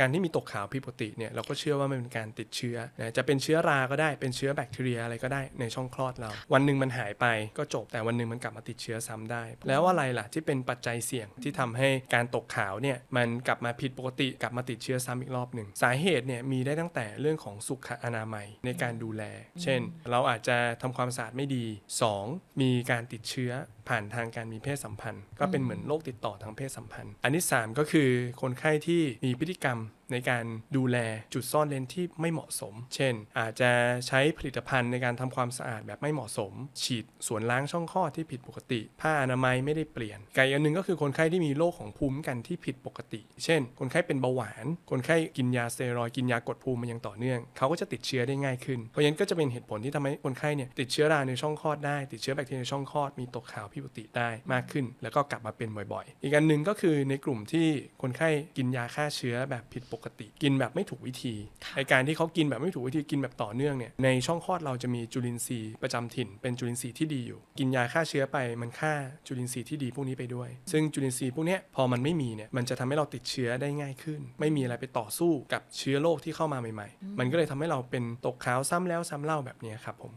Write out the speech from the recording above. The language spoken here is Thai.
การที่มีตกขาวผิดปกติเนี่ยเราก็เชื่อว่ามันเป็นการติดเชื้อนะจะเป็นเชื้อราก็ได้เป็นเชื้อแบคทีเรียอะไรก็ได้ในช่องคลอดเรา วันหนึ่งมันหายไปก็จบแต่วันหนึ่งมันกลับมาติดเชื้อซ้ำได้ แล้วอะไรล่ะที่เป็นปัจจัยเสี่ยงที่ทำให้การตกขาวเนี่ยมันกลับมาผิดปกติกลับมาติดเชื้อซ้ำอีกรอบหนึ่งสาเหตุเนี่ยมีได้ตั้งแต่เรื่องของสุขอนามัยในการดูแล เช่น เราอาจจะทำความสะอาดไม่ดี 2. มีการติดเชื้อผ่านทางการมีเพศสัมพันธ์ ก็เป็นเหมือนโรคติดต่อทางเพศสัมพันธ์ อันที่ 3 ก็คือคนไข้ที่มีพฤติกรรม um, ในการดูแลจุดซ่อนเลนที่ไม่เหมาะสม เช่น อาจจะใช้ผลิตภัณฑ์ในการทำความสะอาดแบบไม่เหมาะสม ฉีดส่วนล้างช่องคลอดที่ผิดปกติ ผ้าอนามัยไม่ได้เปลี่ยนไกอันหนึ่งก็คือคนไข้ที่มีโรคของภูมิกันที่ผิดปกติ เช่น คนไข้เป็นเบาหวาน คนไข้กินยาสเตียรอยกินยากดภูมิมาอย่างต่อเนื่อง เขาก็จะติดเชื้อได้ง่ายขึ้น เพราะฉะนั้นก็จะเป็นเหตุผลที่ทำให้คนไข้เนี่ยติดเชื้อราในช่องคลอดได้ ติดเชื้อแบคทีเรียในช่องคลอดมีตกขาวผิดปกติได้มากขึ้น แล้วก็กลับมาเป็นบ่อยๆ อีกอันหนึ่งก็คือในกลุ่มที่คนไข้กินยาฆ่าเชื้อแบบผิดปกติ กินแบบไม่ถูกวิธีไอการที่เขากินแบบไม่ถูกวิธีกินแบบต่อเนื่องเนี่ยในช่องคลอดเราจะมีจุลินทรีย์ประจำถิ่น เป็นจุลินทรีย์ที่ดีอยู่ กินยาฆ่าเชื้อไปมันฆ่าจุลินทรีย์ที่ดีพวกนี้ไปด้วย ซึ่งจุลินทรีย์พวกเนี้ยพอมันไม่มีเนี่ยมันจะทำให้เราติดเชื้อได้ง่ายขึ้น ไม่มีอะไรไปต่อสู้กับเชื้อโรคที่เข้ามาใหม่ ๆ มันก็เลยทำให้เราเป็นตกขาวซ้ำแล้วซ้ำเล่าแบบเนี้ยครับผม